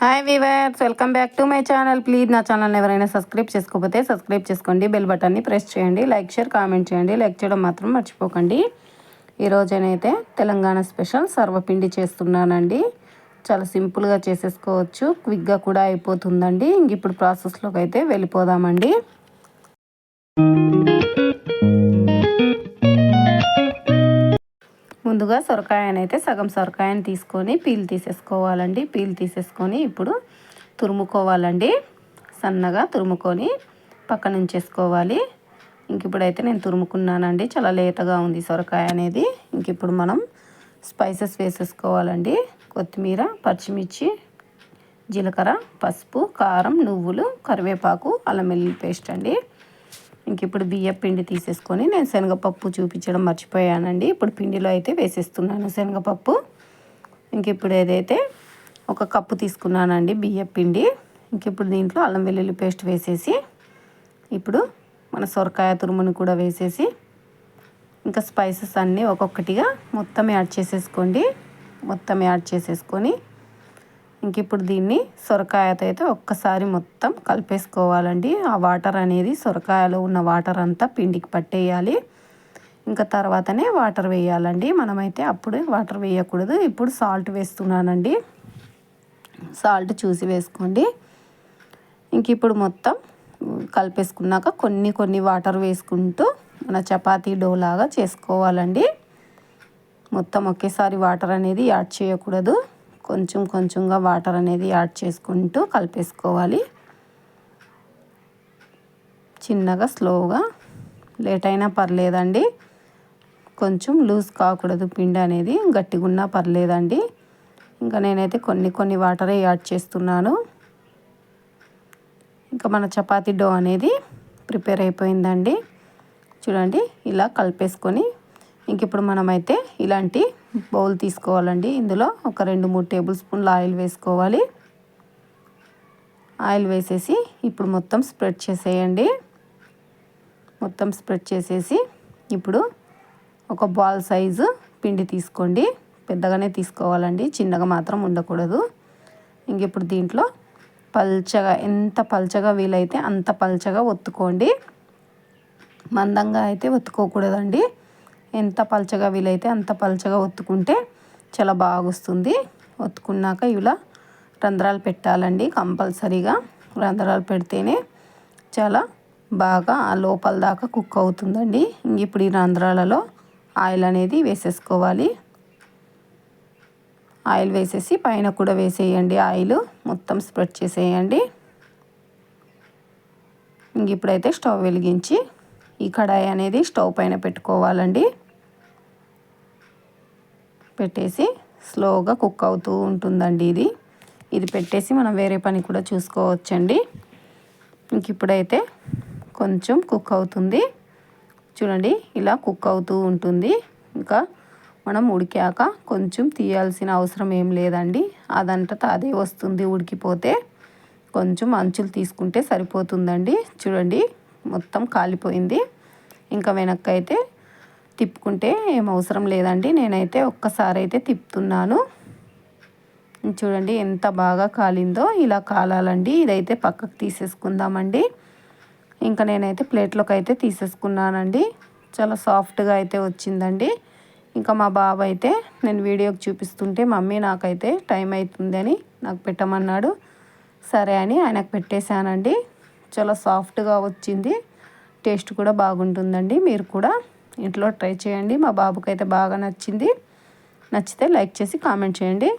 Hi viewers welcome back to my channel please నా channel ఎవరైనా subscribe చేసుకోకపోతే subscribe చేసుకోండి. బెల్ బటన్ని ప్రెస్ చేయండి. లైక్ షేర్ కామెంట్ చేయండి. లైక్ చేయడం మాత్రం మర్చిపోకండి. ఈరోజునైతే తెలంగాణ స్పెషల్ సర్వపిండి చేస్తున్నానండి. చాలా సింపుల్గా చేసేసుకోవచ్చు. క్విక్గా కూడా అయిపోతుందండి. ఇంక ఇప్పుడు ప్రాసెస్లోకి అయితే వెళ్ళిపోదామండి. ముందుగా సొరకాయని అయితే సగం సొరకాయని తీసుకొని పీల్ తీసేసుకోవాలండి. పీల్ తీసేసుకొని ఇప్పుడు తురుముకోవాలండి. సన్నగా తురుముకొని పక్కన ఉంచేసుకోవాలి. ఇంక ఇప్పుడైతే నేను తురుముకున్నానండి. చాలా లేతగా ఉంది సొరకాయ అనేది. ఇంక ఇప్పుడు మనం స్పైసెస్ వేసేసుకోవాలండి. కొత్తిమీర పచ్చిమిర్చి జీలకర్ర పసుపు కారం నువ్వులు కరివేపాకు అల్లం వెల్లుల్లి పేస్ట్ అండి. ఇంక ఇప్పుడు బియ్యం పిండి తీసేసుకొని నేను శనగపప్పు చూపించడం మర్చిపోయానండి. ఇప్పుడు పిండిలో అయితే వేసేస్తున్నాను శనగపప్పు. ఇంక ఇప్పుడు ఏదైతే ఒక కప్పు తీసుకున్నానండి బియ్యం పిండి. ఇంక ఇప్పుడు దీంట్లో అల్లం వెల్లుల్లి పేస్ట్ వేసేసి ఇప్పుడు మన సొరకాయ తురుముని కూడా వేసేసి ఇంకా స్పైసెస్ అన్నీ ఒక్కొక్కటిగా మొత్తం యాడ్ చేసేసుకోండి. మొత్తం యాడ్ చేసేసుకొని ఇంక ఇప్పుడు దీన్ని సొరకాయతో అయితే ఒక్కసారి మొత్తం కలిపేసుకోవాలండి. ఆ వాటర్ అనేది సొరకాయలో ఉన్న వాటర్ అంతా పిండికి పట్టేయాలి. ఇంకా తర్వాతనే వాటర్ వేయాలండి. మనమైతే అప్పుడే వాటర్ వేయకూడదు. ఇప్పుడు సాల్ట్ వేస్తున్నానండి. సాల్ట్ చూసి వేసుకోండి. ఇంక ఇప్పుడు మొత్తం కలిపేసుకున్నాక కొన్ని కొన్ని వాటర్ వేసుకుంటూ మన చపాతీ డో లాగా చేసుకోవాలండి. మొత్తం ఒకేసారి వాటర్ అనేది యాడ్ చేయకూడదు. కొంచెం కొంచెంగా వాటర్ అనేది యాడ్ చేసుకుంటూ కలిపేసుకోవాలి. చిన్నగా స్లోగా. లేట్ అయినా పర్లేదండి. కొంచెం లూజ్ కాకూడదు పిండి అనేది గట్టిగా ఉన్నా పర్లేదండి. ఇంకా నేనైతే కొన్ని కొన్ని వాటరే యాడ్ చేస్తున్నాను. ఇంకా మన చపాతీ డో అనేది ప్రిపేర్ అయిపోయిందండి. చూడండి ఇలా కలిపేసుకొని ఇంక ఇప్పుడు మనమైతే ఇలాంటి బౌల్ తీసుకోవాలండి. ఇందులో ఒక రెండు మూడు టేబుల్ స్పూన్లు ఆయిల్ వేసుకోవాలి. ఆయిల్ వేసేసి ఇప్పుడు మొత్తం స్ప్రెడ్ చేసేయండి. మొత్తం స్ప్రెడ్ చేసేసి ఇప్పుడు ఒక బాల్ సైజు పిండి తీసుకోండి. పెద్దగానే తీసుకోవాలండి. చిన్నగా మాత్రం ఉండకూడదు. ఇంక ఇప్పుడు దీంట్లో పల్చగా ఎంత పల్చగా వీలైతే అంత పల్చగా ఒత్తుకోండి. మందంగా అయితే ఒత్తుకోకూడదండి. ఎంత పలచగా వీలైతే అంత పలచగా ఒత్తుకుంటే చాలా బాగా వస్తుంది ఒత్తుకున్నాక ఇలా రంధ్రాలు పెట్టాలండి కంపల్సరీగా. రంధ్రాలు పెడితేనే చాలా బాగా ఆ లోపల దాకా కుక్ అవుతుందండి. ఇప్పుడు ఈ రంధ్రాలలో ఆయిల్ అనేది వేసేసుకోవాలి. ఆయిల్ వేసేసి పైన కూడా వేసేయండి. ఆయిల్ మొత్తం స్ప్రెడ్ చేసేయండి. ఇంక ఇప్పుడైతే స్టవ్ వెలిగించి ఈ కడాయి అనేది స్టవ్ పైన పెట్టుకోవాలండి. పెట్టేసి స్లోగా కుక్ అవుతూ ఉంటుందండి ఇది. ఇది పెట్టేసి మనం వేరే పని కూడా చూసుకోవచ్చండి. ఇంక ఇప్పుడైతే కొంచెం కుక్ అవుతుంది. చూడండి ఇలా కుక్ అవుతూ ఉంటుంది. ఇంకా మనం ఉడికాక కొంచెం తీయాల్సిన అవసరం ఏం లేదండి. అదంతటా అదే వస్తుంది ఉడికిపోతే. కొంచెం అంచులు తీసుకుంటే సరిపోతుందండి. చూడండి మొత్తం కాలిపోయింది. ఇంకా వెనక్కైతే తిప్పుకుంటే ఏం అవసరం లేదండి. నేనైతే ఒక్కసారి అయితే తిప్పుతున్నాను. చూడండి ఎంత బాగా కాలిందో ఇలా కాలాలండి. ఇదైతే పక్కకు తీసేసుకుందామండి. ఇంకా నేనైతే ప్లేట్లోకి అయితే తీసేసుకున్నానండి. చాలా సాఫ్ట్గా అయితే వచ్చిందండి. ఇంకా మా బాబు అయితే నేను వీడియోకి చూపిస్తుంటే మమ్మీ నాకైతే టైం అవుతుందని నాకు పెట్టమన్నాడు. సరే అని ఆయనకు పెట్టేశానండి. చాలా సాఫ్ట్గా వచ్చింది. టేస్ట్ కూడా బాగుంటుందండి. మీరు కూడా ఇంట్లో ట్రై చేయండి. మా బాబుకైతే అయితే బాగా నచ్చింది. నచ్చితే లైక్ చేసి కామెంట్ చేయండి.